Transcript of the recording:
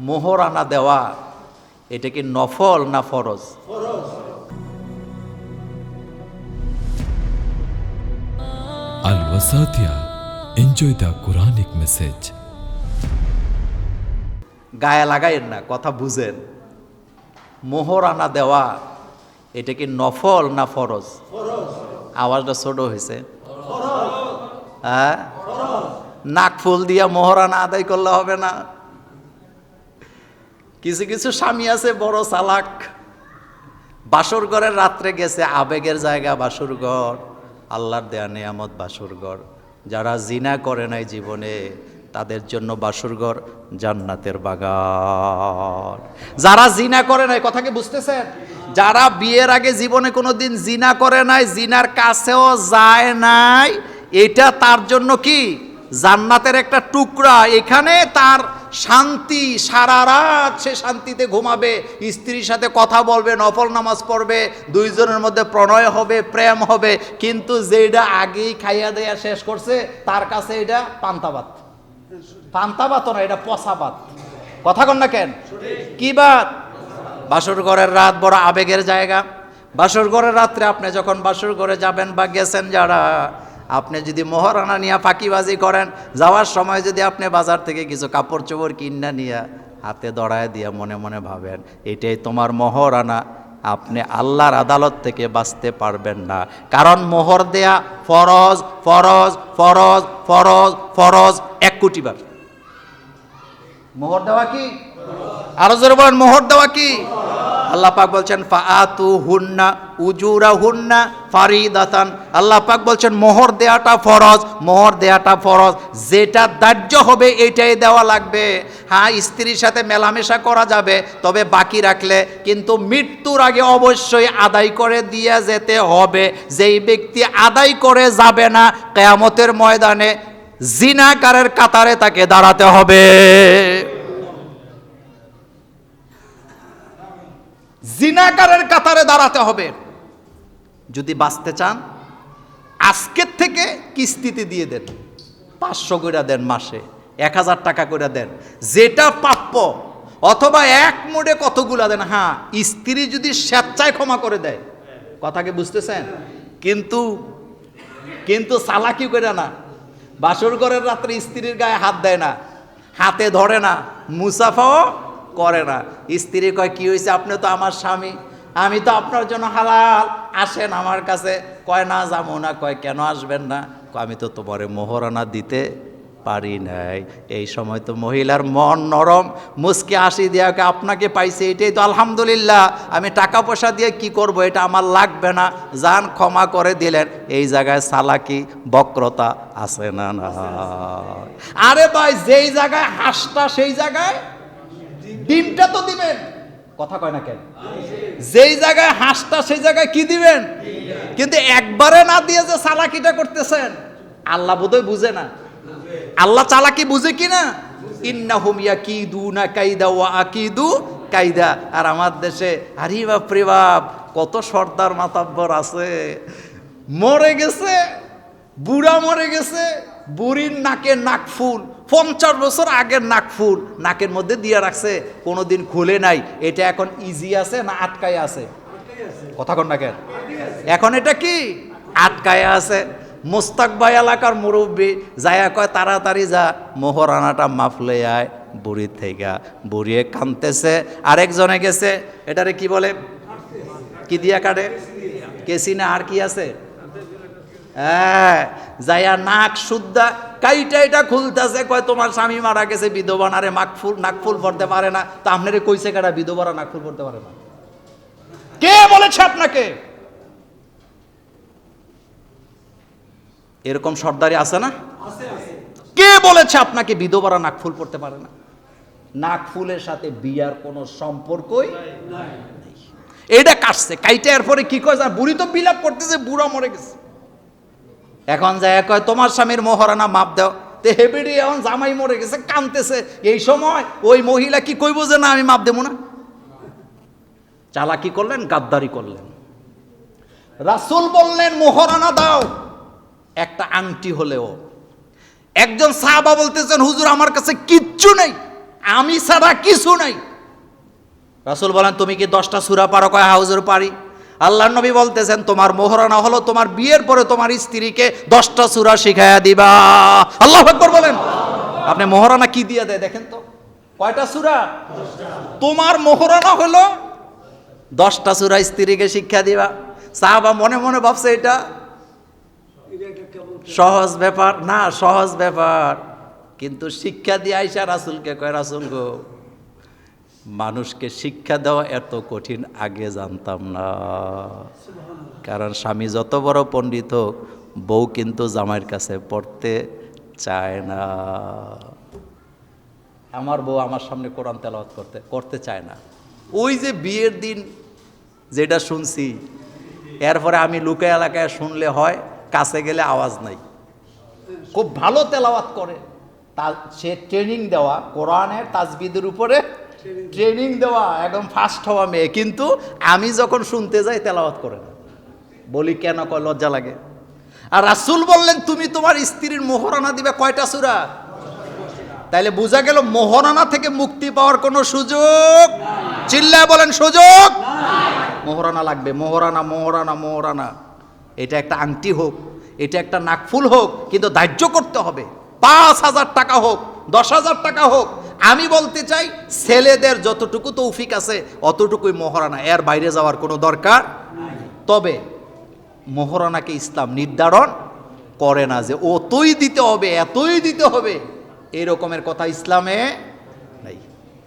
মোহরানা দেওয়া এটা কি নফল না ফরজ? Al Wasatia. Enjoy the Quranic message. গায়ে লাগাইয়েন না কথা বুঝেন। মোহরানা দেওয়া এটা কি নফল না ফরজ? আওয়াজটা ছোট হয়েছে। হ্যাঁ? নাক ফুল দিয়া মোহরানা আদায় করলে হবে না। কিছু কিছু স্বামী আছে, বড় চালাক। বাসর ঘরের রাত্রে গেছে, আবেগের জায়গা বাসর ঘর। আল্লাহর দেয়া নিয়ামত বাসর ঘর। যারা জিনা করে নাই জীবনে, তাদের জন্য বাসর ঘর জান্নাতের বাগান। যারা জিনা করে নাই, কথা কি বুঝতেছেন? যারা বিয়ের আগে জীবনে কোনো দিন জিনা করে নাই, জিনার কাছেও যায় নাই, এটা তার জন্য কি? জান্নাতের একটা টুকরা। এখানে তার শান্তি সারা রাত সে শান্তিতে ঘুমাবে, স্ত্রীর সাথে কথা বলবে, নফল নামাজ পড়বে, দুইজনের মধ্যে প্রণয় হবে, প্রেম হবে, কিন্তু যেটা আগেই খাইয়া দেয়া শেষ করছে, তার কাছে এটা পান্তাবাত পান্তাবাত না এটা পশাবাত কথা কন না কেন? কি বাত বাসর ঘরের রাত বড় আবেগের জায়গা। বাসর ঘরের রাত্রে আপনি যখন বাসর ঘরে যাবেন বা গেছেন যারা আপনি যদি মোহরানা নিয়ে ফাঁকিবাজি করেন, যাওয়ার সময় যদি আপনি বাজার থেকে কিছু কাপড় চোপড় কিনা নিয়ে হাতে দড়ায় দিয়ে মনে মনে ভাবেন, এটাই তোমার মোহরানা, আপনি আল্লাহর আদালত থেকে বাঁচতে পারবেন না। কারণ মোহর দেয়া ফরজ ফরজ ফরজ ফরজ ফরজ, এক কোটি বার। মোহর দেওয়া কি? আরও জোরে বলেন, মোহর দেওয়া কি? আল্লাহ পাক বলছেন ফাআতু হুন্না উজুরা হুন্না ফারিদাতান। আল্লাহ পাক বলছেন, মোহর দেয়াটা ফরজ, মোহর দেয়াটা ফরজ। যেটা দাহ্য হবে এটাই দেওয়া লাগবে। হ্যাঁ স্ত্রীর সাথে মেলামেশা করা যাবে, তবে বাকি রাখলে, কিন্তু মৃত্যুর আগে অবশ্যই আদায় করে দিয়ে যেতে হবে। যেই ব্যক্তি আদায় করে যাবে না, কেয়ামতের ময়দানে জিনাকারের কাতারে তাকে দাঁড়াতে হবে। জিনাকারের কাতারে দাঁড়াতে হবে। যদি বাঁচতে চান, আজকের থেকে কিস্তিতে দিয়ে দেন। পাঁচশো করে দেন মাসে, এক হাজার টাকা করে দেন। যেটা প্রাপ্য, অথবা এক মোড়ে কতগুলা দেন। হ্যাঁ স্ত্রী যদি স্বেচ্ছায় ক্ষমা করে দেয়। কথাকে বুঝতেছেন? কিন্তু কিন্তু সালাকি করে না। বাসর ঘরের রাত্রে স্ত্রীর গায়ে হাত দেয় না। হাতে ধরে না। মুসাফাও করে না। স্ত্রী কয়, কি হয়েছে আপনি তো আমার স্বামী। আমি তো আপনার জন্য হালাল। আসেন আমার কাছে। কয়, না, যাব না। কয়, কেন আসবেন না? আমি তো তোমারে মোহরানা দিতে পারি নাই। এই সময় তো মহিলার মন নরম। মুসকে আসি দেওয়াকে আপনাকে পাইছে এটাই তো আলহামদুলিল্লাহ। আমি টাকা পয়সা দিয়ে কি করব? এটা আমার লাগবে না। যান, ক্ষমা করে দিলেন। এই জায়গায় সালাকি বক্রতা আছে না না আরে ভাই, যেই জায়গায় হাসটা, সেই জায়গায় ডিমটা তো দিবেন। কথা কয় না কেন? যেই জায়গায় হাঁসটা সেই জায়গায় কি দিবেন? কিন্তু একবারে না দিয়ে যে চালাকিটা করতেছেন আল্লাহ বোধহয় বুঝে না। আল্লাহ চালাকি বুঝে কি না? ইন্নাহুম ইয়াকিদু না কাইদা ওয়া আকিদু কাইদা। আর আমার দেশে আরে বাপ রে বাপ কত সর্দার মাতাব্বর আছে। মরে গেছে বুড়া মরে গেছে বুড়ির নাকে ফুল, পঞ্চাশ বছর আগের নাক ফুল, নাকের মধ্যে দিয়ে রাখছে, কোনোদিন খুলে নাই। এটা এখন ইজি আছে না আটকায় আছে? কথা কন না কেন? এখন এটা কি? আটকায় আছে। মোস্তাক ভাই এলাকার মুরব্বী, যায়া কয়, তাড়াতাড়ি যা। মোহরানাটা মাফলে আয় বুড়ির থেকে বুড়িয়ে কানতেছে আরেকজনে গেছে, এটারে কি বলে? কি দিয়া কাটে? কেসি না আর কি আছে? হ্যাঁ যাইয়া নাক শুদ্ধা কাইটা এটা খুলতেছে কয় তোমার স্বামী মারা গেছে বিধবা না রে মাকফুল নাকফুল পড়তে পারে না। তা আপনারে কইছে কাটা বিধবারা নাকফুল পড়তে পারে না? কে বলেছে আপনাকে? এরকম সর্দারি আছে না? কে বলেছে আপনাকে বিধবারা নাকফুল পড়তে পারে না? নাকফুলের সাথে বিয়ার কোনো সম্পর্কই এটা কাটছে কাইটা এরপরে কি কয় বুড়ি তো বিলাপ করতেছে বুড়া মরে গেছে। এখন যায় কয় তোমার স্বামীর মোহরানা মাপ দাও। তে হেবেডি, এখন জামাই মরে গেছে কানতেছে এই সময় ওই মহিলা কি কইব যে, না, আমি মাপ দেবো না? চালাকি করলেন, গাদ্দারি করলেন। রাসূল বললেন, মোহরানা দাও। একটা আংটি হলেও। একজন সাহাবা বলতেছেন, হুজুর, আমার কাছে কিচ্ছু নেই। আমি ছাড়া কিছু নাই। রাসুল বলেন, তুমি কি দশটা সুরা পারো? কয় হাউজের পারি। আল্লাহ নবী বলতেছেন, তোমার মোহরানা হলো তোমার বিয়ের পরে তোমার স্ত্রীকে দশটা সুরা শিখাইয়া দিবা। আল্লাহ আকবর বলেন। আপনি মোহরানা কি দিয়ে দেয় দেখেন তো? কয়টা সুরা? তোমার মোহরানা হলো দশটা সুরা স্ত্রীকে শিক্ষা দিবা। সাহাবা মনে মনে ভাবছে এটা সহজ ব্যাপার। না, সহজ ব্যাপার। কিন্তু শিক্ষা দিয়ে আইসা রাসুলকে কয়, রাসুল গো মানুষকে শিক্ষা দেওয়া এত কঠিন, আগে জানতাম না। কারণ স্বামী যত বড় পণ্ডিত হোক, বউ কিন্তু জামাইয়ের কাছে পড়তে চায় না। আমার বউ আমার সামনে কোরআন তেলাওয়াত করতে করতে চায় না। ওই যে বিয়ের দিন যেটা শুনছি, এরপরে আমি লুকে এলাকায় শুনলে হয়, কাছে গেলে আওয়াজ নাই। খুব ভালো তেলাওয়াত করে। তা, সে ট্রেনিং দেওয়া, কোরআনের তাজবিদের উপরে ট্রেনিং দেওয়া। একদম ফাস্ট হওয়া মেয়ে। কিন্তু আমি যখন শুনতে যাই, তেলাওয়াত করে না। বলি, কেন কয়? লজ্জা লাগে। আর রাসুল বললেন, তুমি তোমার স্ত্রীর মোহরানা দিবে কয়টা সুরা? তাইলে বোঝা গেল, মোহরানা থেকে মুক্তি পাওয়ার কোনো সুযোগ চিল্লায় বলেন, সুযোগ মোহরানা লাগবে। মোহরানা মোহরানা মোহরানা। এটা একটা আংটি হোক, এটা একটা নাকফুল হোক, কিন্তু ধার্য করতে হবে। পাঁচ হাজার টাকা হোক, দশ হাজার টাকা হোক আমি বলতে চাই, ছেলেদের যতটুকু তৌফিক আছে, অতটুকুই মহারানা এর বাইরে যাওয়ার কোনো দরকার তবে মহারানাকে ইসলাম নির্ধারণ করে না যে অতই দিতে হবে, এতই দিতে হবে। এরকমের কথা ইসলামে